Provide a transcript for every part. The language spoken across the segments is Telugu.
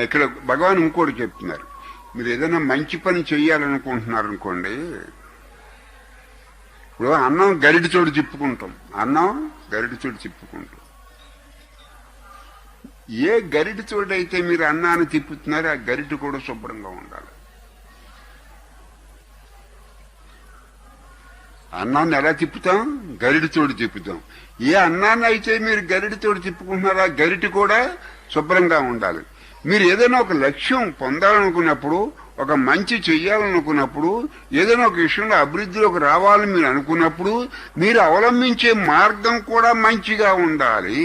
ఇక్కడ భగవాన్ ఇంకోటి చెప్తున్నారు. మీరు ఏదైనా మంచి పని చెయ్యాలనుకుంటున్నారు అనుకోండి ఇప్పుడు అన్నం గరిడి చోటు తిప్పుకుంటాం. అన్నం గరిటి చోటు తిప్పుకుంటాం. ఏ గరిటి చోటు అయితే మీరు అన్నాన్ని తిప్పుతున్నారో ఆ గరిటి కూడా శుభ్రంగా ఉండాలి. అన్నాన్ని ఎలా తిప్పుతాం? గరిటి తోడు తిప్పుతాం. ఏ అన్నాన్ని అయితే మీరు గరిటి తోడు తిప్పుకుంటున్నారో ఆ గరిటి కూడా శుభ్రంగా ఉండాలి. మీరు ఏదైనా ఒక లక్ష్యం పొందాలనుకున్నప్పుడు ఒక మంచి చెయ్యాలనుకున్నప్పుడు ఏదైనా ఒక విషయంలో అభివృద్ధిలోకి రావాలని మీరు అనుకున్నప్పుడు మీరు అవలంబించే మార్గం కూడా మంచిగా ఉండాలి.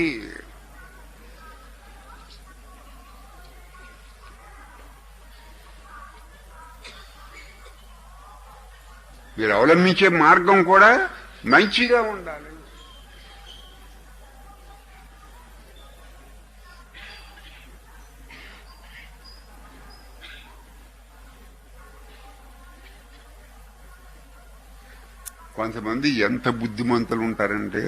మీరు అవలంబించే మార్గం కూడా మంచిగా ఉండాలి. కొంతమంది ఎంత బుద్ధిమంతులు ఉంటారంటే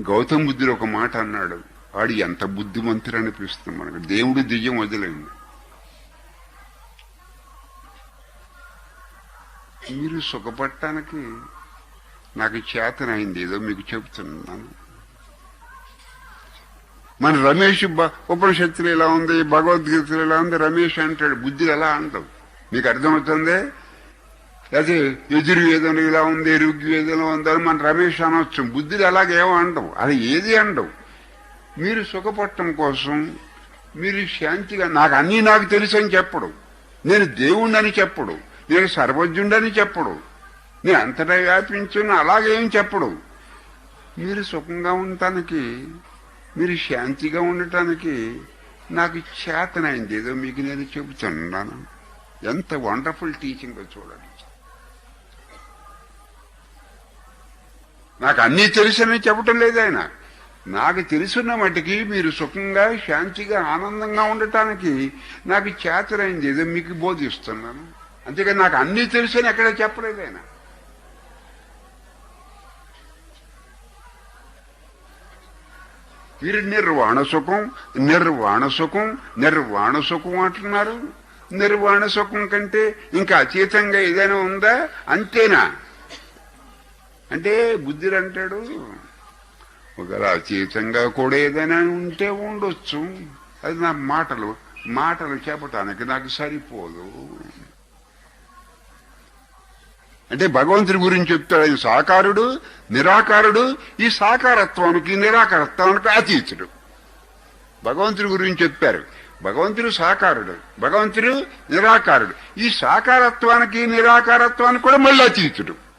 గౌతమ బుద్ధుడు ఒక మాట అన్నాడు వాడు ఎంత బుద్ధిమంతుడు అనిపిస్తుంది మనకు. దేవుడు దెయ్యం వదిలేండి మీరు సుఖపడటానికి నాకు చేతనైంది ఏదో మీకు చెప్తున్నాను మన రమేష్ ఉపనిషత్తులు ఎలా ఉంది భగవద్గీతలు ఎలా ఉంది? రమేష్ అంటాడు బుద్ధులు ఎలా అంటావు? మీకు అర్థమవుతుంది? అయితే యజుర్వేదంలో ఇలా ఉంది ఋగ్వేదంలో ఉందని మన రమేష్ అనొచ్చు. బుద్ధిని అలాగేమో అండవు అది ఏది అండవు మీరు సుఖపట్టం కోసం మీరు శాంతిగా నాకు అన్నీ నాకు తెలుసు అని చెప్పడు. నేను దేవుణ్ణని చెప్పడు. నేను సర్వజ్ఞుడని చెప్పడు. నేను అంతటా వ్యాపించున్న అలాగేం చెప్పడు. మీరు సుఖంగా ఉండటానికి మీరు శాంతిగా ఉండటానికి నాకు చేతనైంది. ఏదో మీకు నేను చెబుతున్నాను. ఎంత వండర్ఫుల్ టీచింగ్ చూడండి. నాకు అన్నీ తెలుసని చెప్పటం లేదు ఆయన. నాకు తెలుసున్న మటుకి మీరు సుఖంగా శాంతిగా ఆనందంగా ఉండటానికి నాకు చేతనైంది. ఏదో మీకు బోధిస్తున్నాను. అంతేకాని నాకు అన్నీ తెలుసని ఎక్కడ చెప్పలేదు ఆయన. మీరు నిర్వాణ సుఖం నిర్వాణ సుఖం నిర్వాణ సుఖం అంటున్నారు. నిర్వాణ సుఖం కంటే ఇంకా అతీతంగా ఏదైనా ఉందా? అంతేనా? అంటే బుద్ధుడు అంటాడు ఒకవేళ అతీతంగా కూడా ఏదైనా ఉంటే ఉండొచ్చు. అది నా మాటలు మాటలు చెప్పటానికి నాకు సరిపోదు. అంటే భగవంతుడి గురించి చెప్తాడు ఆయన సాకారుడు నిరాకారుడు ఈ సాకారత్వానికి నిరాకారత్వానికి అతీతుడు భగవంతుడి గురించి చెప్పారు. భగవంతుడు సాకారుడు భగవంతుడు నిరాకారుడు. ఈ సాకారత్వానికి నిరాకారత్వానికి కూడా మళ్ళీ అతీతుడు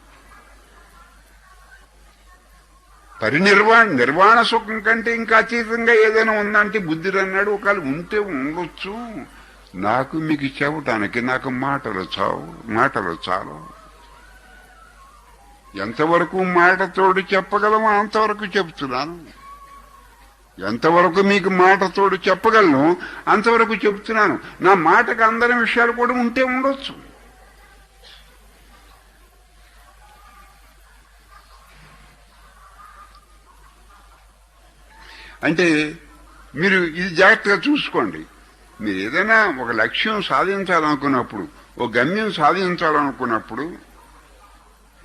పరినిర్వాణ నిర్వాణ సుఖం కంటే ఇంకా అతీతంగా ఏదైనా ఉందంటే బుద్ధుడు అన్నాడు ఒకవేళ ఉంటే ఉండొచ్చు. నాకు మీకు చెప్పటానికి నాకు మాటలు చావు మాటలు చాలు. ఎంతవరకు మాటతోడు చెప్పగలమో అంతవరకు చెప్తున్నాను. ఎంతవరకు మీకు మాటతోడు చెప్పగలను అంతవరకు చెప్తున్నాను. నా మాటకు అందరి విషయాలు కూడా ఉంటే ఉండొచ్చు. అంటే మీరు ఇది జాగ్రత్తగా చూసుకోండి. మీరు ఏదైనా ఒక లక్ష్యం సాధించాలనుకున్నప్పుడు ఒక గమ్యం సాధించాలనుకున్నప్పుడు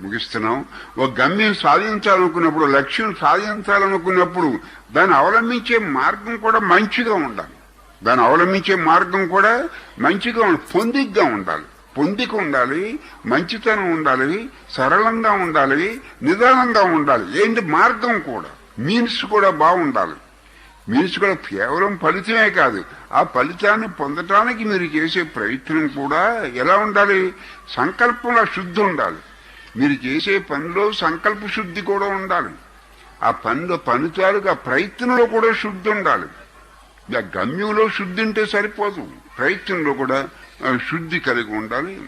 ముగిస్తున్నాం. ఒక గమ్యం సాధించాలనుకున్నప్పుడు లక్ష్యం సాధించాలనుకున్నప్పుడు దాన్ని అవలంబించే మార్గం కూడా మంచిగా ఉండాలి. దాన్ని అవలంబించే మార్గం కూడా మంచిగా ఉండాలి. పొందిగ్గా ఉండాలి. పొందిక ఉండాలి. మంచితనం ఉండాలి. సరళంగా ఉండాలి. నిదానంగా ఉండాలి. ఏంటి? మార్గం కూడా. మీన్స్ కూడా బాగుండాలి. మీరు కూడా కేవలం ఫలితమే కాదు ఆ ఫలితాన్ని పొందటానికి మీరు చేసే ప్రయత్నం కూడా ఎలా ఉండాలి? సంకల్పంలో శుద్ధి ఉండాలి. మీరు చేసే పనిలో సంకల్ప శుద్ధి కూడా ఉండాలి. ఆ పనిలో పని తాలూకు ఆ ప్రయత్నంలో కూడా శుద్ధి ఉండాలి. ఆ గమ్యంలో శుద్ధి ఉంటే సరిపోదు. ప్రయత్నంలో కూడా శుద్ధి కలిగి ఉండాలి.